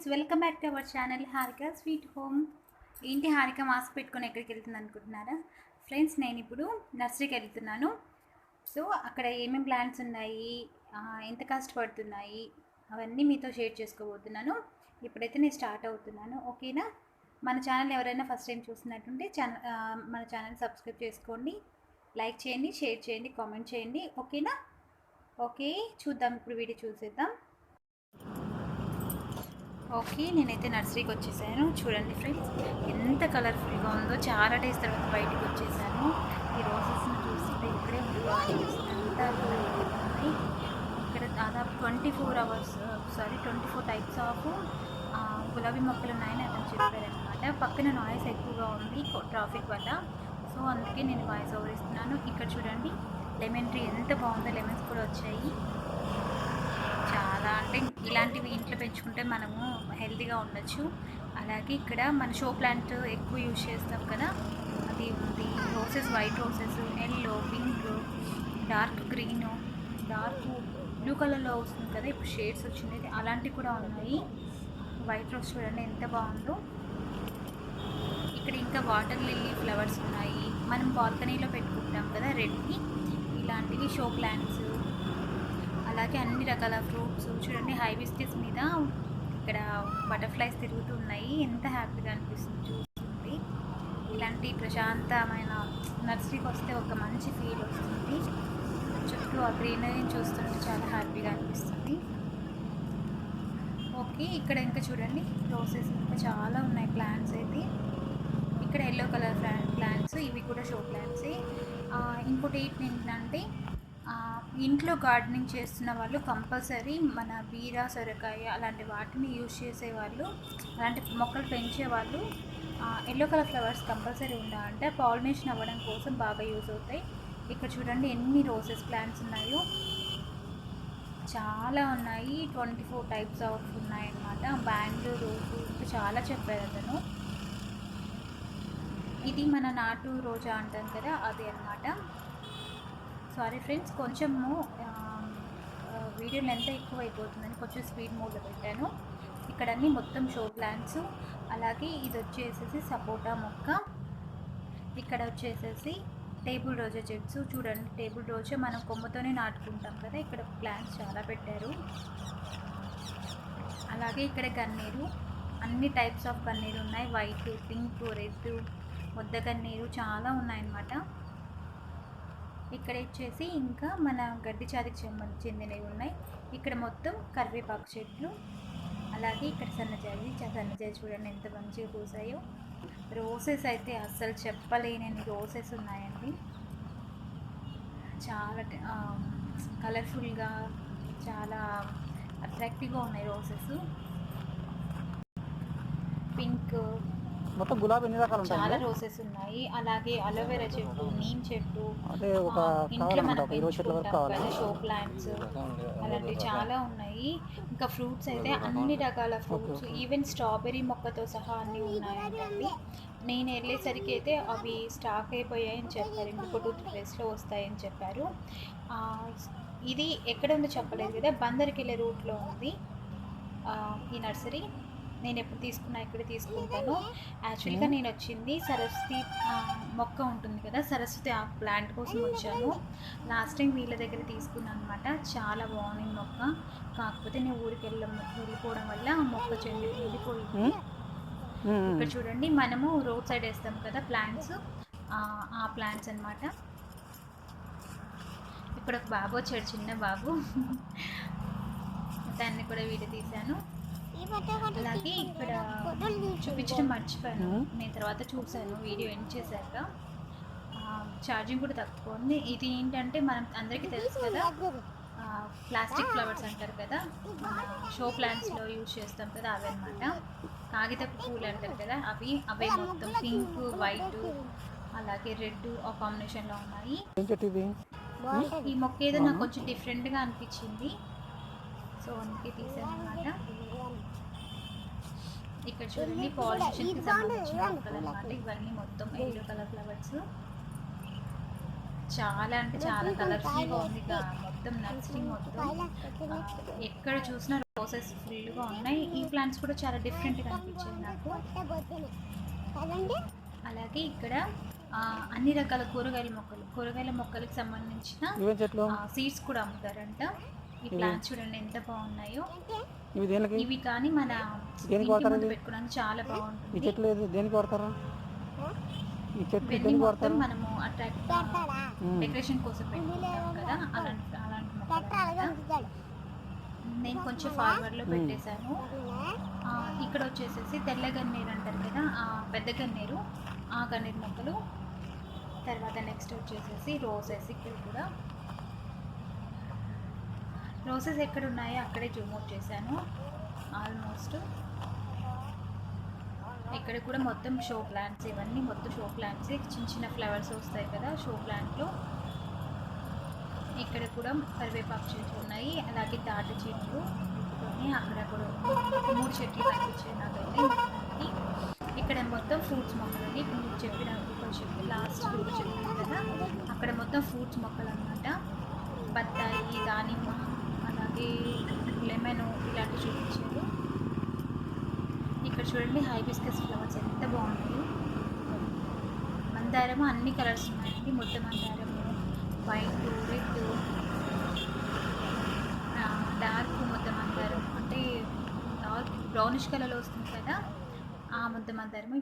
Friends welcome back to our channel Harika sweet home ఏంటి Harika mask పెట్టుకొని ఎక్కడికి వెళ్తుంది అనుకుంటున్నారా? ఫ్రెండ్స్ నేను ఇప్పుడు నర్సరీకి వెళ్తున్నాను. సో అక్కడ ఏమేమి ప్లాంట్స్ ఉన్నాయి? ఎంత కాస్ట్ పడుతున్నాయి? అవన్నీ మీతో షేర్ చేసుకోబోతున్నాను. ఇప్పుడైతే నేను స్టార్ట్ అవుతున్నాను. ఓకేనా మన ఛానల్ ఎవరైనా ఫస్ట్ టైం చూస్తున్నట్టుంటే ఛానల్ మన ఛానల్ సబ్స్క్రైబ్ చేసుకోండి. లైక్ చేయండి షేర్ చేయండి కామెంట్ చేయండి. ఓకేనా ఓకే చూద్దాం. ఇప్పుడు వీడియో చూసేద్దాం. ఓకే నేనైతే నర్సరీకి వచ్చేసాను చూడండి ఫ్రెండ్స్ ఎంత కలర్ఫుల్గా ఉందో చాలా డేస్ తర్వాత బయటికి వచ్చేసాను ఈ రోజెస్ని చూస్తుంటే ఇక్కడే ఉండిపోవాలి అంతా ఉన్నాయి ఇక్కడ దాదాపు twenty four hours sorry twenty four types of గులాబీ మొక్కలు ఉన్నాయని అతను చెప్పారనమాట. పక్కన నాయిస్ ఎక్కువగా ఉంది ట్రాఫిక్ వల్ల. సో అందుకే నేను వాయిస్ ఓవర్ ఇస్తున్నాను. ఇక్కడ చూడండి లెమన్ ట్రీ ఎంత బాగుందో లెమన్స్ కూడా వచ్చాయి. కదా అంటే ఇలాంటివి ఇంట్లో పెంచుకుంటే మనము హెల్తీగా ఉండొచ్చు. అలాగే ఇక్కడ మన షో ప్లాంట్ ఎక్కువ యూజ్ చేస్తాం కదా. అది ఉంది. Roses white roses yellow pink dark green dark blue కలర్లో వస్తుంది కదా. ఇప్పుడు షేడ్స్ వచ్చింది. అలాంటివి కూడా ఉన్నాయి. వైట్ రోజ్ చూడండి ఎంత బాగుందో. ఇక్కడ ఇంకా వాటర్ లిల్లీ ఫ్లవర్స్ ఉన్నాయి. మనం బాల్కనీలో పెట్టుకుంటాం కదా రెడ్ని ఇలాంటివి షో ప్లాంట్స్ అలాగే అన్ని రకాల ఫ్రూట్స్ చూడండి హైబిస్కిస్ మీద ఇక్కడ బటర్ఫ్లైస్ తిరుగుతూ ఉన్నాయి ఎంత హ్యాపీగా అనిపిస్తుంది చూస్తుంది ఇలాంటి ప్రశాంతమైన నర్సరీకి వస్తే ఒక మంచి ఫీల్ వస్తుంది. చుట్టూ ఆ గ్రీనరీని చూస్తుంటే చాలా హ్యాపీగా అనిపిస్తుంది. ఓకే ఇక్కడ ఇంకా చూడండి రోసెస్ ఇంకా చాలా ఉన్నాయి ప్లాంట్స్ అయితే. ఇక్కడ ఎల్లో కలర్ ప్లాంట్స్ ఇవి కూడా షో ప్లాంట్సే ఇంకోటి ఏంటంటే ఇంట్లో గార్డెనింగ్ చేస్తున్న వాళ్ళు కంపల్సరీ మన బీర సొరకాయ అలాంటి వాటిని యూజ్ చేసేవాళ్ళు అలాంటి మొక్కలు పెంచే వాళ్ళు ఎల్లో కలర్ ఫ్లవర్స్ కంపల్సరీ ఉండాలంటే పాలినేషన్ అవ్వడం కోసం బాగా యూజ్ అవుతాయి. ఇక్కడ చూడండి ఎన్ని రోసెస్ ప్లాంట్స్ ఉన్నాయో. చాలా ఉన్నాయి. ట్వంటీ ఫోర్ టైప్స్ ఆఫ్ ఉన్నాయన్నమాట బెంగళూరు ఇంకా చాలా చెప్పారు అతను. ఇది మన నాటు రోజా అంటాం కదా అది అన్నమాట. సారీ ఫ్రెండ్స్ కొంచెము వీడియో లెంత్ ఎక్కువ అయిపోతుందని కొంచెం స్పీడ్ మోడ్లో పెట్టాను. ఇక్కడ అన్ని మొత్తం షో ప్లాంట్స్ అలాగే ఇది వచ్చేసేసి సపోటా మొక్క. ఇక్కడ వచ్చేసేసి టేబుల్ రోజా చెట్స్. చూడండి టేబుల్ రోజా మనం కొమ్మతోనే నాటుకుంటాం కదా ఇక్కడ ప్లాంట్స్ చాలా పెట్టారు. అలాగే ఇక్కడ గన్నేరు. అన్ని టైప్స్ ఆఫ్ గన్నేరు ఉన్నాయి. వైట్ పింక్ రెడ్ ముద్ద గన్నేరు చాలా ఉన్నాయన్నమాట. ఇక్కడ వచ్చేసి ఇంకా మన గడ్డి జాతికి చెందినవి ఉన్నాయి. ఇక్కడ మొత్తం కరివేపాకు చెట్లు అలాగే ఇక్కడ సన్నజాజి సన్నజాజి చూడండి ఎంత మంచిగా పూసాయో. రోసెస్ అయితే అస్సలు చెప్పలేనని రోసెస్ ఉన్నాయండి. చాలా కలర్ఫుల్గా చాలా అట్రాక్టివ్గా ఉన్నాయి రోసెస్ పింక్ మొత్తం గులాబీ ఎన్ని రకాలు చాలా ఉంటాయి రోసెస్ ఉన్నాయి. అలాగే అలోవెరా చెట్టు నీమ్ చెట్టు అదే ఒక ఇంట్లో మనం ఒక ఇరవై చెట్ల వరకు పెంచుకుంటాం షో ప్లాంట్స్ అలాంటివి చాలా ఉన్నాయి. ఇంకా ఫ్రూట్స్ అయితే అన్ని రకాల ఫ్రూట్స్. ఈవెన్ స్ట్రాబెర్రీ మొక్కతో సహా అన్నీ ఉన్నాయంటండి. నేను వెళ్ళేసరికి అయితే అవి స్టాక్ అయిపోయాయని చెప్పారు. ఇంకొక టూ త్రీ డేస్లో వస్తాయని చెప్పారు. ఆ, ఇది ఎక్కడ ఉందో చెప్పలేదు కదా బందర్కి వెళ్ళే రూట్లో ఉంది. ఆ, ఈ నర్సరీ. నేను ఎప్పుడు తీసుకున్నా ఇక్కడ తీసుకుంటాను. యాక్చువల్గా నేను వచ్చింది సరస్వతి మొక్క ఉంటుంది కదా సరస్వతి ఆ ప్లాంట్ కోసం వచ్చాను. లాస్ట్ టైం వీళ్ళ దగ్గర తీసుకున్నాను అనమాట చాలా బాగుంది మొక్క. కాకపోతే నేను ఊరికి వెళ్ళ వెళ్ళిపోవడం వల్ల ఆ మొక్క చెంది వెళ్ళిపోయింది. ఇక్కడ చూడండి మనము రోడ్ సైడ్ వేస్తాం కదా ప్లాంట్స్. ఆ ప్లాంట్స్ అన్నమాట. ఇక్కడ ఒక బాబు వచ్చాడు చిన్న బాబు. దాన్ని కూడా వీడియో తీశాను. అలాగే ఇక్కడ చూపించడం మర్చిపోయాను. మ్మ్. నేను తర్వాత చూశాను వీడియో ఎండ్ చేశాక. ఛార్జింగ్ కూడా తక్కువ ఉంది. ఇది ఏంటంటే మనం అందరికీ తెలుసు కదా ప్లాస్టిక్ ఫ్లవర్స్ అంటారు కదా షో ప్లాంట్స్లో యూజ్ చేస్తాం కదా అవి అనమాట కాగితపు పూలు అంటారు కదా అవి అవే మొత్తం పింక్ వైట్ అలాగే రెడ్ ఆ కాంబినేషన్లో ఉన్నాయి. ఈ మొక్క ఏదో నాకు కొంచెం డిఫరెంట్గా అనిపించింది. సో అందుకే తీసాను అనమాట ఇక్కడ చూడండి పాలినేషన్కి సంబంధించిన మొక్కలు అనమాట ఇవన్నీ. మొత్తం ఎల్లో కలర్ ఫ్లవర్స్ చాలా అంటే చాలా కలర్ఫుల్గా ఉంది మొత్తం నర్సరీ మొత్తం. ఎక్కడ చూసినా రోసెస్ ఫుల్గా ఉన్నాయి. ఈ ప్లాంట్స్ కూడా చాలా డిఫరెంట్గా అనిపించాయి నాకు. అలాగే ఇక్కడ అన్ని రకాల కూరగాయల మొక్కలు కూరగాయల మొక్కలకు సంబంధించిన సీడ్స్ కూడా అమ్ముతారంట. ఈ ప్లాంట్స్ చూడండి ఎంత బాగున్నాయో. ఇవి దేనికి? ఇవి కానీ మన దేనికి వాడతారు? పెట్టుకోవడానికి చాలా ఈ బాగుంటుంది చెట్లు ఏది? దేనికి వాడతారు? ఈ చెట్లు దేనికి వాడతారు? మనము అట్రాక్ట్. డెకరేషన్ కోసం పెట్టుకుంటాం కదా అలాంటి అలాంటి. నేను కొంచెం ఫార్వర్డ్లో పెట్టేశాను. ఆ, ఇక్కడ వచ్చేసేసి తెల్ల గన్నేరు అంటారు కదా ఆ పెద్ద గన్నేరు ఆ గన్నేరు మొక్కలు తర్వాత నెక్స్ట్ వచ్చేసేసి రోసెస్ ఇక్కడ కూడా. రోసెస్ ఎక్కడ ఉన్నాయో అక్కడే జూమ్ అవుట్ చేశాను. ఆల్మోస్ట్ ఇక్కడ కూడా మొత్తం షో ప్లాంట్స్ ఇవన్నీ మొత్తం షో ప్లాంట్స్. చిన్న చిన్న ఫ్లవర్స్ వస్తాయి కదా షో ప్లాంట్లు. ఇక్కడ కూడా కరివేపాకు చెట్లు ఉన్నాయి అలాగే తాటి చెట్లు అక్కడ కూడా మూడు చెట్లు కనిపించాయి నాకైతే. ఇక్కడ మొత్తం ఫ్రూట్స్ మొక్కలు అండి ఇప్పుడు మీకు చెప్పిన చెప్పి లాస్ట్ కూడా చెప్పాను కదా. అక్కడ మొత్తం ఫ్రూట్స్ మొక్కలు అనమాట బత్తాయి దానిమ్మ అలాగే లెమన్ ఇలాంటివి చూపించారు. ఇక్కడ చూడండి హైబిస్కస్ ఫ్లవర్స్ ఎంత బాగున్నాయి. మందారము అన్ని కలర్స్ ఉన్నాయండి. ముద్ద మందారము వైట్ రెడ్ డార్క్ ముద్ద మందారం. అంటే డార్క్ బ్రౌనిష్ కలర్లో వస్తుంది కదా ఆ ముద్ద మందారము.